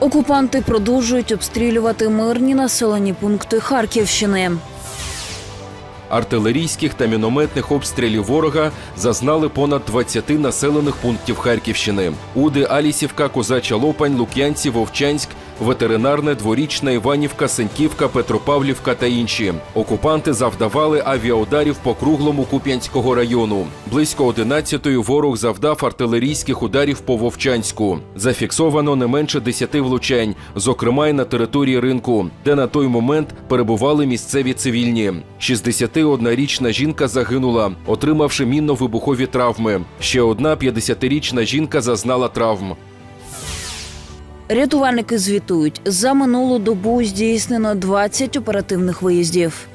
Окупанти продовжують обстрілювати мирні населені пункти Харківщини. Артилерійських та мінометних обстрілів ворога зазнали понад 20 населених пунктів Харківщини. Уди, Алісівка, Козача Лопань, Лук'янці, Вовчанськ, Ветеринарне, Дворічна, Іванівка, Сеньківка, Петропавлівка та інші. Окупанти завдавали авіаударів по круглому Куп'янського району. Близько 11-ї ворог завдав артилерійських ударів по Вовчанську. Зафіксовано не менше 10 влучань, зокрема й на території ринку, де на той момент перебували місцеві цивільні. 61-річна жінка загинула, отримавши мінно-вибухові травми. Ще одна 50-річна жінка зазнала травм. Рятувальники звітують, за минулу добу здійснено 20 оперативних виїздів.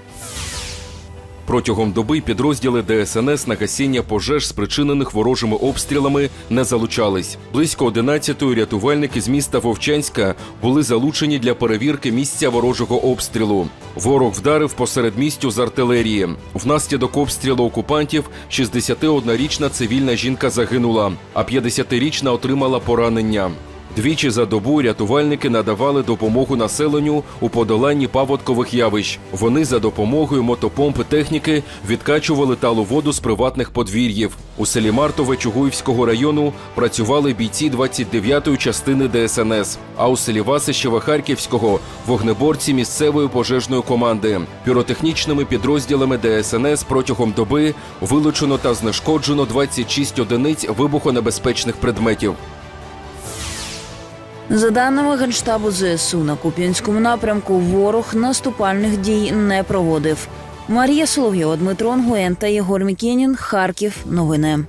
Протягом доби підрозділи ДСНС на гасіння пожеж, спричинених ворожими обстрілами, не залучались. Близько 11-ї рятувальники з міста Вовчанська були залучені для перевірки місця ворожого обстрілу. Ворог вдарив посеред містю з артилерії. Внаслідок обстрілу окупантів 61-річна цивільна жінка загинула, а 50-річна отримала поранення. Двічі за добу рятувальники надавали допомогу населенню у подоланні паводкових явищ. Вони за допомогою мотопомпи техніки відкачували талу воду з приватних подвір'їв. У селі Мартове Чугуївського району працювали бійці 29-ї частини ДСНС. А у селі Васищева Харківського вогнеборці місцевої пожежної команди. Піротехнічними підрозділами ДСНС протягом доби вилучено та знешкоджено 26 одиниць вибухонебезпечних предметів. За даними Генштабу ЗСУ, на Куп'янському напрямку ворог наступальних дій не проводив. Марія Соловйова, Дмитро Нгуен та Єгор Мікенін. Харків. Новини.